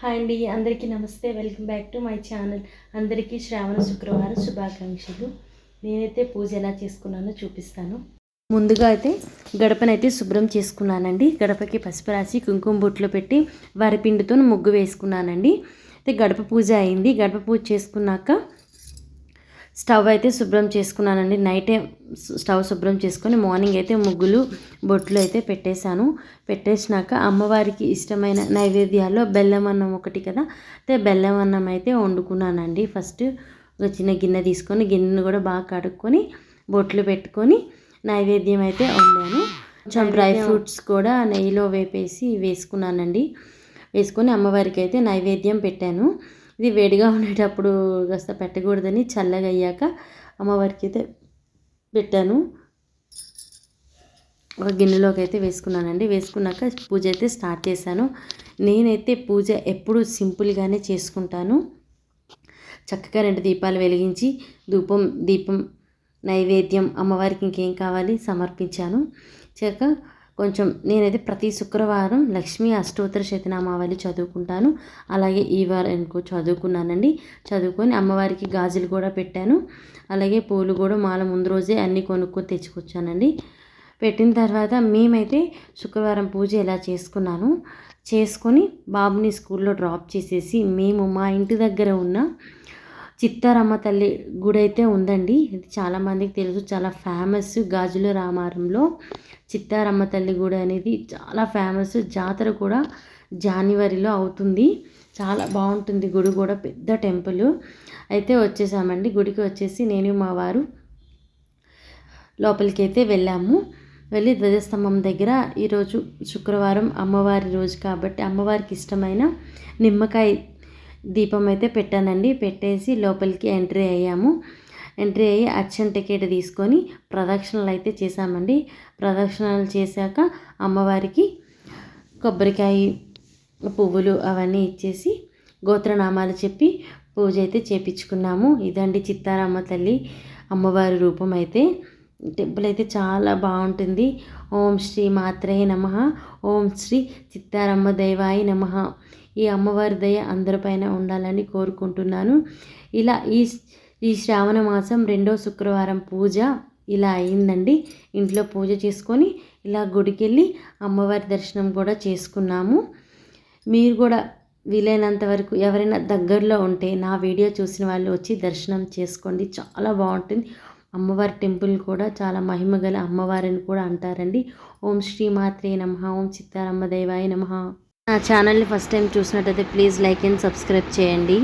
Hi అండి అందరికీ నమస్తే. Welcome back to my channel అందరికీ శ్రావణ శుక్రవారం శుభాకాంక్షలు. నేనైతే పూజ ఎలా చేసుకున్నానో చూపిస్తాను. ముందుగా అయితే గడపనైతే శుభ్రం చేసుకున్నానండి. గడపకి పసుపు రాసి కుంకుమ బొట్లు పెట్టి వరిపిండితో ముగ్గు వేసుకున్నానండి. అయితే గడప పూజ అయింది. గడప పూజ చేసుకున్నాక స్టవ్ అయితే శుభ్రం చేసుకున్నానండి. నైటే స్టవ్ శుభ్రం చేసుకొని మార్నింగ్ అయితే ముగ్గులు బొట్లు అయితే పెట్టేశాను. పెట్టేసినాక అమ్మవారికి ఇష్టమైన నైవేద్యాల్లో బెల్లం అన్నం ఒకటి కదా అయితే బెల్లం అన్నం అయితే వండుకున్నానండి. ఫస్ట్ ఒక చిన్న గిన్నె తీసుకొని గిన్నెను కూడా బాగా కడుక్కొని బొట్లు పెట్టుకొని నైవేద్యం అయితే వండాను. కొంచెం డ్రై ఫ్రూట్స్ కూడా నెయ్యిలో వేపేసి వేసుకున్నానండి. వేసుకొని అమ్మవారికి అయితే నైవేద్యం పెట్టాను. ఇది వేడిగా ఉండేటప్పుడు కాస్త పెట్టకూడదని చల్లగా అయ్యాక అమ్మవారికి అయితే పెట్టాను. ఒక గిన్నెలోకి అయితే వేసుకున్నానండి. వేసుకున్నాక పూజ అయితే స్టార్ట్ చేశాను. నేనైతే పూజ ఎప్పుడు సింపుల్గానే చేసుకుంటాను. చక్కగా రెండు దీపాలు వెలిగించి ధూపం దీపం నైవేద్యం అమ్మవారికి ఇంకేం కావాలి సమర్పించాను. చక్కగా కొంచెం నేనైతే ప్రతి శుక్రవారం లక్ష్మీ అష్టోత్తర శతనామావళి చదువుకుంటాను. అలాగే ఈ వారం ఇంకో చదువుకున్నానండి. చదువుకొని అమ్మవారికి గాజులు కూడా పెట్టాను. అలాగే పూలు కూడా మాల ముందు రోజే అన్నీ కొనుక్కొని తెచ్చుకొచ్చానండి. పెట్టిన తర్వాత మేమైతే శుక్రవారం పూజ ఎలా చేసుకున్నాను? చేసుకొని బాబుని స్కూల్లో డ్రాప్ చేసేసి మేము మా ఇంటి దగ్గర ఉన్న చిత్తారమ్మ తల్లి గుడి అయితే ఉందండి. ఇది చాలామందికి తెలుసు. చాలా ఫేమస్ గాజుల రామారంలో చిత్తారమ్మ తల్లి గుడి అనేది చాలా ఫేమస్ జాతర కూడా జనవరిలో అవుతుంది. చాలా బాగుంటుంది గుడి కూడా. పెద్ద టెంపుల్. అయితే వచ్చేసామండి. గుడికి వచ్చేసి నేను మా వారు లోపలికి అయితే వెళ్ళాము. వెళ్ళి ధ్వజస్తంభం దగ్గర ఈరోజు శుక్రవారం అమ్మవారి రోజు కాబట్టి అమ్మవారికి ఇష్టమైన నిమ్మకాయ దీపం అయితే పెట్టానండి. పెట్టేసి లోపలికి ఎంట్రీ అయ్యాము. ఎంట్రీ అయ్యి అచ్చన్ టికెట్ తీసుకొని ప్రదక్షిణలు అయితే చేశామండి. ప్రదక్షిణలు చేశాక అమ్మవారికి కొబ్బరికాయ పువ్వులు అవన్నీ ఇచ్చేసి గోత్రనామాలు చెప్పి పూజ అయితే చేపించుకున్నాము. ఇదండి చిత్తారమ్మ తల్లి అమ్మవారి రూపం అయితే టెంపుల్ అయితే చాలా బాగుంటుంది. ఓం శ్రీ మాత్రే నమ. ఓం శ్రీ చిత్తారమ్మ దైవాయ నమ. ఈ అమ్మవారి దయ అందరిపైన ఉండాలని కోరుకుంటున్నాను. ఇలా ఈ ఈ శ్రావణ మాసం రెండో శుక్రవారం పూజ ఇలా అయిందండి. ఇంట్లో పూజ చేసుకొని ఇలా గుడికి వెళ్ళి అమ్మవారి దర్శనం కూడా చేసుకున్నాము. మీరు కూడా వీలైనంత వరకు ఎవరైనా దగ్గరలో ఉంటే నా వీడియో చూసిన వాళ్ళు వచ్చి దర్శనం చేసుకోండి. చాలా బాగుంటుంది. అమ్మవారి టెంపుల్ కూడా చాలా మహిమ గల అమ్మవారిని కూడా అంటారండి. ఓం శ్రీమాత్రే నమ. ఓం చిత్తారమ్మ దేవాయ నమ. నా ఛానల్ని ఫస్ట్ టైం చూసినట్టయితే ప్లీజ్ లైక్ అండ్ సబ్స్క్రైబ్ చేయండి.